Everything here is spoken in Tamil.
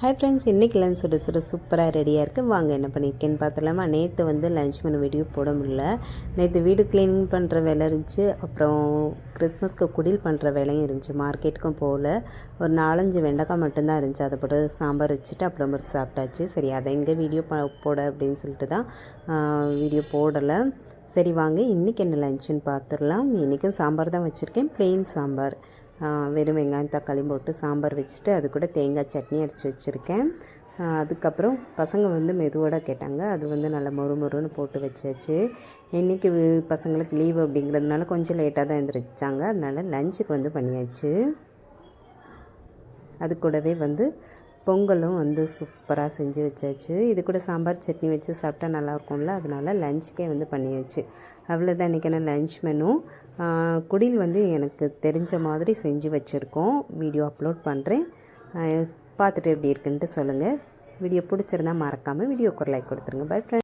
ஹாய் ஃப்ரெண்ட்ஸ் இன்றைக்கி லஞ்ச் சுட சுட சூப்பராக ரெடியாக இருக்குது வாங்க என்ன பண்ணியிருக்கேன்னு பார்த்துலாமா நேற்று வந்து லஞ்ச் பண்ண வீடியோ போட முடியல. நேற்று வீடு க்ளீனிங் பண்ணுற வேலை இருந்துச்சு. அப்புறம் கிறிஸ்மஸ்க்கு குடில் பண்ணுற வேலையும் இருந்துச்சு. மார்க்கெட்டுக்கும் போகல. ஒரு நாலஞ்சு வெண்டைக்காய் மட்டும்தான் இருந்துச்சு. அதை போட்டு சாம்பார் வச்சுட்டு அப்புறம் ஒரு சாப்பிட்டாச்சு. சரி அதை எங்கே வீடியோ போட அப்படின்னு சொல்லிட்டு தான் வீடியோ போடலை. சரி வாங்க இன்றைக்கி என்ன லஞ்சுன்னு பார்த்துடலாம் இன்றைக்கும் சாம்பார் தான் வச்சுருக்கேன். ப்ளெயின் சாம்பார். வெறும் வெங்காயம் தக்காளி போட்டு சாம்பார் வச்சுட்டு அது கூட தேங்காய் சட்னி அரைச்சி வச்சுருக்கேன். அதுக்கப்புறம் பசங்க வந்து மெதுவோட கேட்டாங்க. அது வந்து நல்லா மொறு மொறுன்னு போட்டு வச்சாச்சு. இன்றைக்கி பசங்களுக்கு லீவ் அப்படிங்கிறதுனால கொஞ்சம் லேட்டாக தான் எழுந்திரிச்சாங்க அதனால் லஞ்சுக்கு வந்து பண்ணியாச்சு. அது கூடவே வந்து பொங்கலும் வந்து சூப்பராக செஞ்சு வச்சாச்சு. இது கூட சாம்பார் சட்னி வச்சு சாப்பிட்டா நல்லாயிருக்கும்ல அதனால் லஞ்சுக்கே வந்து பண்ணியாச்சு. அவ்வளோதான் இன்றைக்கான லஞ்ச் மெனு. குடில் வந்து எனக்கு தெரிஞ்ச மாதிரி செஞ்சு வச்சுருக்கோம். வீடியோ அப்லோட் பண்ணுறேன் பார்த்துட்டு எப்படி இருக்குன்ட்டு சொல்லுங்கள் வீடியோ பிடிச்சிருந்தா மறக்காமல் வீடியோக்கு ஒரு லைக் கொடுத்துருங்க. By friend